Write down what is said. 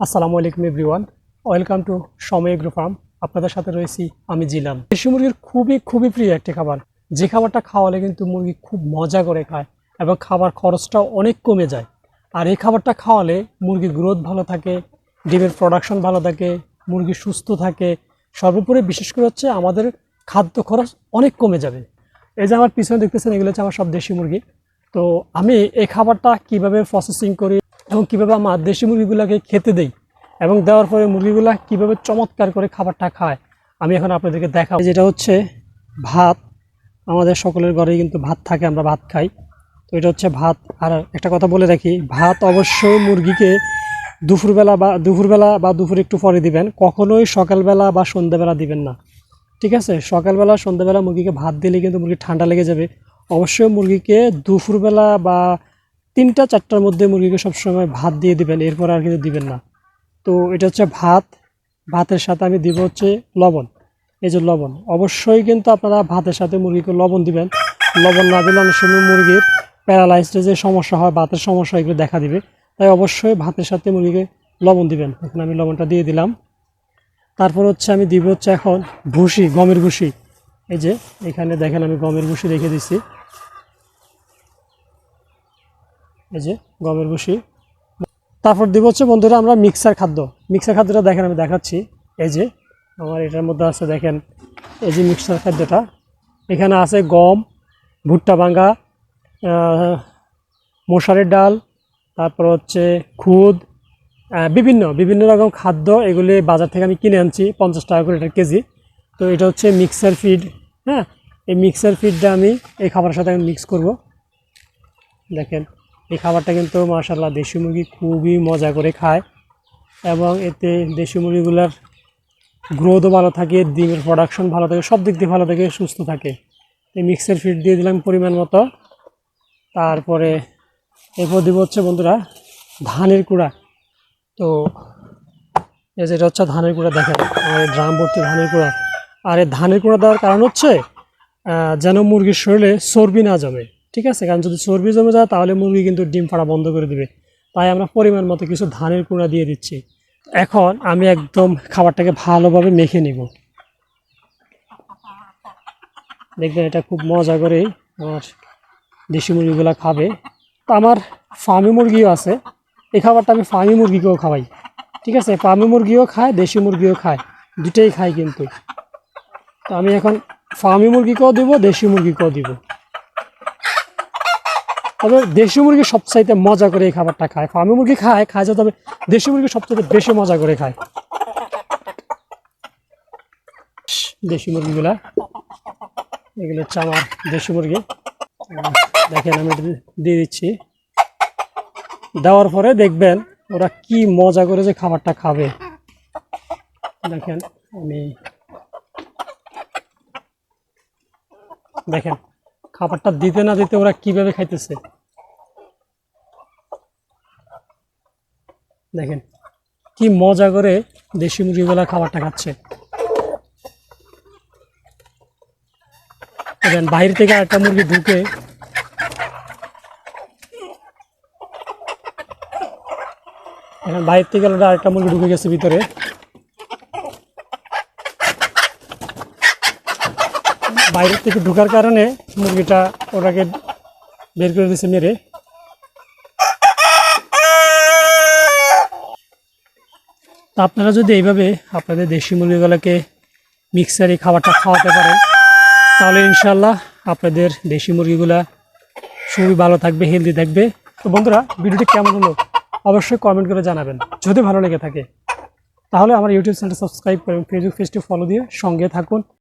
আসসালামু আলাইকুম everyone. Welcome to Somoy agro farm. আপনাদের সাথে রয়েছি আমি জিলাম। দেশি মুরগির খুবই খুবই প্রিয় একটি খাবার। যে খাবারটা খাওয়ালে কিন্তু মুরগি খুব মজা করে খায় এবং খাবার খরচটাও অনেক কমে যায়। আর এই খাবারটা খাওয়ালে মুরগির গ্রোথ ভালো থাকে, ডিমের প্রোডাকশন ভালো থাকে, মুরগি সুস্থ থাকে। সর্বোপরি বিশেষ করে হচ্ছে আমাদের খাদ্য খরচ অনেক কমে যাবে। এই যে আমার পিছনে দেখতেছেন, এগুলো হচ্ছে আমার সব দেশি মুরগি। তো আমি এই খাবারটা কীভাবে প্রসেসিং করি এবং কীভাবে আমার দেশি মুরগিগুলোকে খেতে দেই এবং দেওয়ার পরে মুরগিগুলা কীভাবে চমৎকার করে খাবারটা খায়, আমি এখন আপনাদেরকে দেখাবো। যেটা হচ্ছে ভাত, আমাদের সকলের ঘরেই কিন্তু ভাত থাকে, আমরা ভাত খাই। তো এটা হচ্ছে ভাত, আর একটা কথা বলে রাখি, ভাত অবশ্যই মুরগিকে দুপুরবেলা বা দুপুরবেলা বা দুপুর একটু পরে দিবেন, কখনোই সকালবেলা বা সন্ধ্যাবেলা দিবেন না। ঠিক আছে? সকালবেলা, সন্ধ্যাবেলা মুরগিকে ভাত দিলে কিন্তু মুরগি ঠান্ডা লেগে যাবে। অবশ্যই মুরগিকে দুপুরবেলা বা তিনটা, চারটার মধ্যে মুরগিকে সবসময় ভাত দিয়ে দিবেন, এরপর আর কিন্তু দিবেন না। তো এটা হচ্ছে ভাত, ভাতের সাথে আমি দিব হচ্ছে লবণ। এই যে লবণ, অবশ্যই কিন্তু আপনারা ভাতের সাথে মুরগিকে লবণ দিবেন। লবণ না দিলে অনেক সময় মুরগির প্যারালাইজডে যে সমস্যা হয়, ভাতের সমস্যা এগুলো দেখা দিবে। তাই অবশ্যই ভাতের সাথে মুরগিকে লবণ দিবেন। এখন আমি লবণটা দিয়ে দিলাম। তারপর হচ্ছে আমি দিব হচ্ছে এখন ভুসি, গমের ভুসি। এই যে, এখানে দেখেন আমি গমের ভুসি রেখে দিছি। এই যে গমের ভুসি তারপর দিব হচ্ছে বন্ধুরা আমরা মিক্সার খাদ্য। মিক্সার খাদ্যটা দেখেন, আমি দেখাচ্ছি। এই যে আমার এটার মধ্যে আছে দেখেন, এই যে মিক্সার খাদ্যটা। এখানে আছে গম, ভুট্টা ভাঙ্গা মশারের ডাল, তারপর হচ্ছে খুদ বিভিন্ন বিভিন্ন রকম খাদ্য এগুলি বাজার থেকে আমি কিনে আনছি, পঞ্চাশ টাকা করে এটা কেজি। তো এটা হচ্ছে মিক্সার ফিড হ্যাঁ? এই মিক্সার ফিডটা আমি এই খাবারের সাথে আমি মিক্স করব। দেখেন। এই খাবারটা কিন্তু মার্শাল্লাহ দেশি মুরগি খুবই মজা করে খায় এবং এতে দেশি মুরগিগুলার গ্রোথও ভালো থাকে, ডিমের প্রোডাকশন ভালো থাকে, সব দিক দিয়ে ভালো থাকে, সুস্থ থাকে। এই মিক্সার ফিড দিয়ে দিলাম পরিমাণ মতো। তারপরে এরপর দিব হচ্ছে বন্ধুরা ধানের কুড়া। তো এই যেটা হচ্ছে ধানের কুড়া দেখেন এই ড্রাম ভর্তি ধানের কুড়া। আর এই ধানের কুড়া দেওয়ার কারণ হচ্ছে যেন মুরগির শরীরে চর্বি না জমে। ঠিক আছে? কারণ যদি চর্বি জমে যায়, তাহলে মুরগি কিন্তু ডিম ফাড়া বন্ধ করে দিবে। তাই আমরা পরিমাণ মতো কিছু ধানের কুড়া দিয়ে দিচ্ছি। এখন আমি একদম খাবারটাকে ভালোভাবে মেখে নিব। দেখবেন এটা খুব মজা করে আমার দেশি মুরগিগুলো খাবে। তো আমার ফার্মি মুরগিও আছে। এই খাবারটা আমি ফার্মি মুরগিকেও খাওয়াই। ঠিক আছে? ফার্মি মুরগিও খায়, দেশি মুরগিও খায়। দুটোই খায় কিন্তু। তো আমি এখন ফার্মি মুরগিকেও দিব, দেশি মুরগিকেও দিব। তবে দেশি মুরগি সবচাইতে মজা করে এই খাবারটা খায়। ফার্মি মুরগি খায় খায় যে, তবে দেশি মুরগি সবচাইতে বেশি মজা করে খায়। দেশি মুরগিগুলা, এগুলো হচ্ছে আমার দেশি মুরগি। দেখেন, আমি দিয়ে দিচ্ছি। দেওয়ার পরে দেখবেন ওরা কি মজা করে যে খাবারটা খাবে। দেখেন, আমি দেখেন, খাবারটা দিতে না দিতে ওরা কীভাবে খাইতেছে। দেখেন, কি মজা করে দেশি মুরগিগুলা খাবারটা খাচ্ছে। দেখেন, বাইরে থেকে একটা মুরগি ঢুকে এখন বাইরে থেকে আরেকটা মুরগি ঢুকে গেছে ভিতরে। বাইরের থেকে ঢোকার কারণে মুরগিটা ওটাকে বের করে দিয়েছে মেরে। তা আপনারা যদি এইভাবে আপনাদের দেশি মুরগিগুলোকে মিক্সারে খাবারটা খাওয়াতে পারেন, তাহলে ইনশাল্লাহ আপনাদের দেশি মুরগিগুলা খুবই ভালো থাকবে হেলদি থাকবে। তো বন্ধুরা, ভিডিওটি কেমন হলো অবশ্যই কমেন্ট করে জানাবেন। যদি ভালো লেগে থাকে, তাহলে আমার ইউটিউব চ্যানেলটা সাবস্ক্রাইব করুন ফেসবুক পেজটি ফলো দিয়ে সঙ্গে থাকুন।